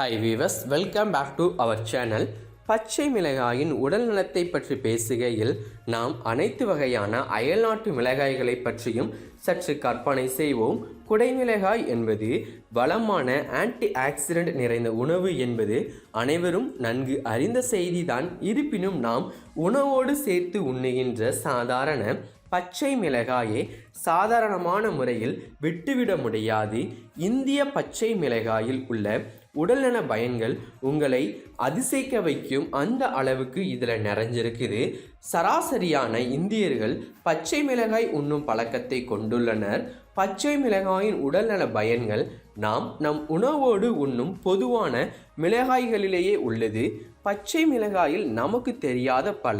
Hi viewers welcome back to our channel பச்சை மிளகாயின் உடல் நலத்தை பற்றி பேசுகையில் நாம் அனைத்து வகையான அயல்நாட்டு மிளகாய்களை பற்றியும் சற்று கற்பனை செய்வோம். குடைமிளகாய் என்பது வளமான ஆன்டி ஆக்சிடென்ட் நிறைந்த உணவு என்பது அனைவரும் நன்கு அறிந்த செய்திதான். இருப்பினும் நாம் உணவோடு சேர்த்து உண்ணுகின்ற சாதாரண பச்சை மிளகாயை சாதாரணமான முறையில் விட்டுவிட முடியாது. இந்திய பச்சை மிளகாயில் உள்ள உடல்நல பயன்கள் உங்களை அதிசயிக்க வைக்கும் அந்த அளவுக்கு இதில் நிறைஞ்சிருக்குது. சராசரியான இந்தியர்கள் பச்சை மிளகாய் உண்ணும் பழக்கத்தை கொண்டுள்ளனர். பச்சை மிளகாயின் உடல்நல பயன்கள் நாம் நம் உணவோடு உண்ணும் பொதுவான மிளகாய்களிலேயே உள்ளது. பச்சை மிளகாயில் நமக்கு தெரியாத பல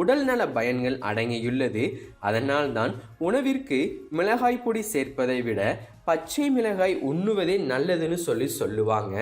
உடல்நல பயன்கள் அடங்கியுள்ளது. அதனால்தான் உணவிற்கு மிளகாய் பொடி சேர்ப்பதை விட பச்சை மிளகாய் உண்ணுவதே நல்லதுன்னு சொல்லி சொல்லுவாங்க.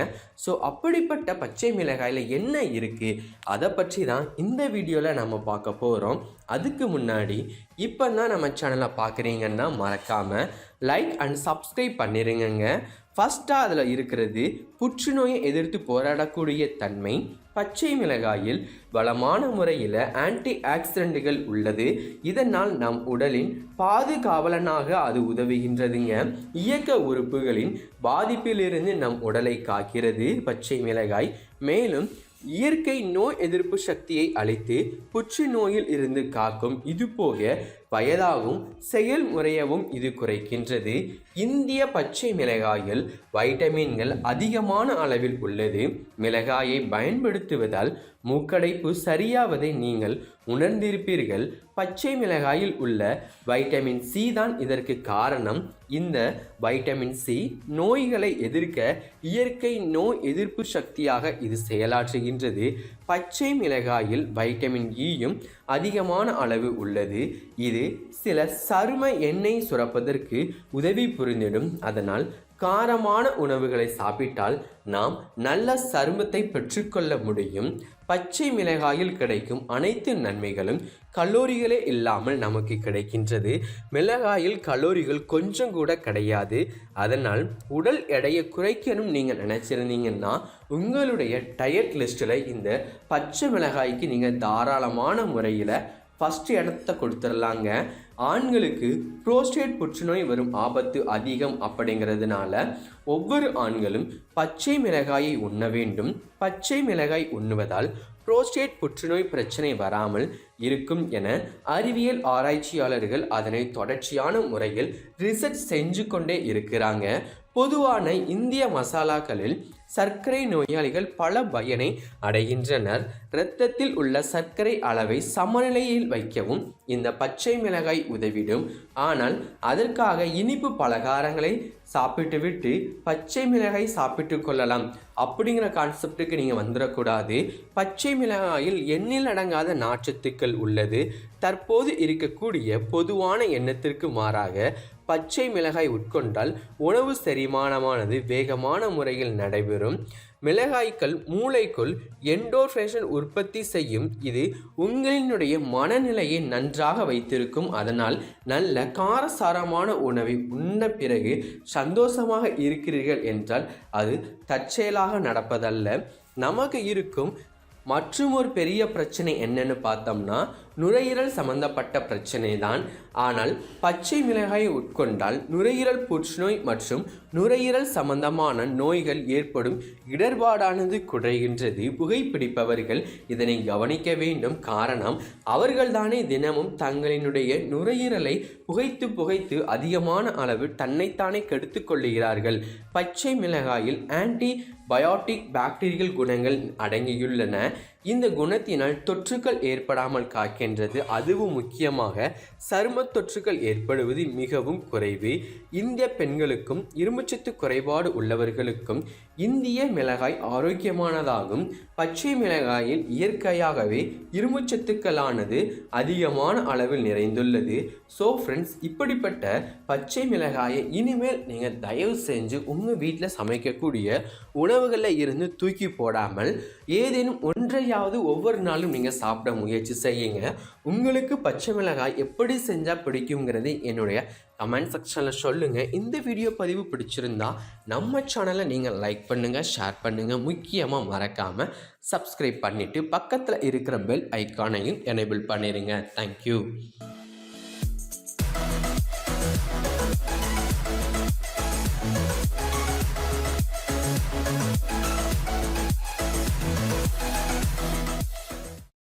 ஸோ அப்படிப்பட்ட பச்சை மிளகாயில் என்ன இருக்குது அதை பற்றி தான் இந்த வீடியோவில் நம்ம பார்க்க போகிறோம் அதுக்கு முன்னாடி இப்போ தான் நம்ம சேனலை பார்க்குறீங்கன்னா மறக்காமல் லைக் அண்ட் சப்ஸ்கிரைப் பண்ணிடுங்கங்க ஃபஸ்ட்டாக அதில் இருக்கிறது புற்றுநோயை எதிர்த்து போராடக்கூடிய தன்மை பச்சை மிளகாயில் வளமான முறையில் ஆன்டி ஆக்சிடென்ட்டுகள் உள்ளது. இதனால் நம் உடலின் பாதுகாவலனாக அது உதவுகின்றதுங்க. இயக்க உறுப்புகளின் பாதிப்பிலிருந்து நம் உடலை காக்கிறது பச்சை மிளகாய். மேலும் இயற்கை நோய் எதிர்ப்பு சக்தியை அளித்து புற்றுநோயில் இருந்து காக்கும் இதுபோக போக வயதாகவும் செயல்முறையவும் இது குறைக்கின்றது. இந்திய பச்சை மிளகாயில் வைட்டமின்கள் அதிகமான அளவில் உள்ளது. மிளகாயை பயன்படுத்துவதால் மூக்கடைப்பு சரியாவதை நீங்கள் உணர்ந்திருப்பீர்கள். பச்சை மிளகாயில் உள்ள வைட்டமின் சி தான் இதற்கு காரணம். இந்த வைட்டமின் சி நோய்களை எதிர்க்க இயற்கை நோய் எதிர்ப்பு சக்தியாக இது செயலாற்றுகின்றது. பச்சை மிளகாயில் வைட்டமின் ஈயும் அதிகமான அளவு உள்ளது. இது சில சரும எண்ணெய் சுரப்பதற்கு உதவி புரிந்திடும். அதனால் காரமான உணவுகளை சாப்பிட்டால் நாம் நல்ல சருமத்தை பெற்றுக்கொள்ள முடியும். பச்சை மிளகாயில் கிடைக்கும் அனைத்து நன்மைகளும் கலோரிகளே இல்லாமல் நமக்கு கிடைக்கின்றது. மிளகாயில் கலோரிகள் கொஞ்சம் கூட கிடையாது. அதனால் உடல் எடையை குறைக்கணும் நீங்கள் நினச்சிருந்தீங்கன்னா உங்களுடைய டயட் லிஸ்ட்டில் இந்த பச்சை மிளகாய்க்கு நீங்கள் தாராளமான முறையில் ஃபஸ்ட்டு இடத்த கொடுத்துடலாங்க. ஆண்களுக்கு புரோஸ்டேட் புற்றுநோய் வரும் ஆபத்து அதிகம் அப்படிங்கிறதுனால ஒவ்வொரு ஆண்களும் பச்சை மிளகாயை உண்ண வேண்டும். பச்சை மிளகாய் உண்ணுவதால் புரோஸ்டேட் புற்றுநோய் பிரச்சனை வராமல் இருக்கும் என அறிவியல் ஆராய்ச்சியாளர்கள் அதனை தொடர்ச்சியான முறையில் ரிசர்ச் செஞ்சு கொண்டே இருக்கிறாங்க. பொதுவான இந்திய மசாலாக்களில் சர்க்கரை நோயாளிகள் பல பயனை அடைகின்றனர். இரத்தத்தில் உள்ள சர்க்கரை அளவை சமநிலையில் வைக்கவும் இந்த பச்சை மிளகாய் உதவிடும். ஆனால் அதற்காக இனிப்பு பலகாரங்களை சாப்பிட்டு விட்டு பச்சை மிளகாய் சாப்பிட்டு கொள்ளலாம். அப்படிங்கிற கான்செப்டுக்கு நீங்கள் வந்துடக்கூடாது. பச்சை மிளகாயில் எண்ணில் அடங்காத நாச்சத்துக்கள் உள்ளது. தற்போது இருக்கக்கூடிய பொதுவான எண்ணத்திற்கு மாறாக பச்சை மிளகாய் உட்கொண்டால் உணவு செரிமானமானது வேகமான முறையில் நடைபெறும். மிளகாய்கள் மூளைக்குள் எண்டோர்ஃபேஷன் உற்பத்தி செய்யும். இது உங்களினுடைய மனநிலையை நன்றாக வைத்திருக்கும். அதனால் நல்ல காரசாரமான உணவை உண்ண பிறகு சந்தோஷமாக இருக்கிறீர்கள் என்றால் அது தற்செயலாக நடப்பதல்ல. நமக்கு இருக்கும் மற்றும் ஒரு பெரிய பிரச்சனை என்னன்னு பார்த்தோம்னா நுரையீரல் சம்பந்தப்பட்ட பிரச்சனை தான் ஆனால் பச்சை மிளகாயை உட்கொண்டால் நுரையீரல் புற்றுநோய் மற்றும் நுரையீரல் சம்பந்தமான நோய்கள் ஏற்படும் இடர்பாடானது குறைகின்றது. புகைப்பிடிப்பவர்கள் இதனை கவனிக்க வேண்டும். காரணம் அவர்கள்தானே தினமும் தங்களினுடைய நுரையீரலை புகைத்து புகைத்து அதிகமான அளவு தன்னைத்தானே கெடுத்து கொள்ளுகிறார்கள். பச்சை மிளகாயில் ஆன்டி பயோட்டிக் பாக்டீரியல் குணங்கள் அடங்கியுள்ளன. இந்த குணத்தினால் தொற்றுக்கள் ஏற்படாமல் காக்கின்றது. அதுவும் முக்கியமாக சரும தொற்றுக்கள் ஏற்படுவது மிகவும் குறைவு. இந்திய பெண்களுக்கும் இரும்புச்சத்து குறைபாடு உள்ளவர்களுக்கும் இந்திய மிளகாய் ஆரோக்கியமானதாகும். பச்சை மிளகாயில் இயற்கையாகவே இரும்புச்சத்துக்களானது அதிகமான அளவில் நிறைந்துள்ளது. ஸோ ஃப்ரெண்ட்ஸ் இப்படிப்பட்ட பச்சை மிளகாயை இனிமேல் நீங்கள் தயவு செஞ்சு உங்கள் வீட்டில் சமைக்கக்கூடிய உணவுகளில் இருந்து தூக்கி போடாமல் ஏதேனும் ஒன்றையா எப்படியாவது ஒவ்வொரு நாளும் நீங்கள் சாப்பிட முயற்சி செய்யுங்க. உங்களுக்கு பச்சை மிளகாய் எப்படி செஞ்சால் பிடிக்குங்கிறது என்னுடைய கமெண்ட் செக்ஷனில் சொல்லுங்கள் இந்த வீடியோ பதிவு பிடிச்சிருந்தா நம்ம சேனலை நீங்கள் லைக் பண்ணுங்கள் ஷேர் பண்ணுங்கள் முக்கியமாக மறக்காமல் சப்ஸ்கிரைப் பண்ணிவிட்டு பக்கத்தில் இருக்கிற பெல் ஐக்கானையும் எனேபிள் பண்ணிடுங்க தேங்க்யூ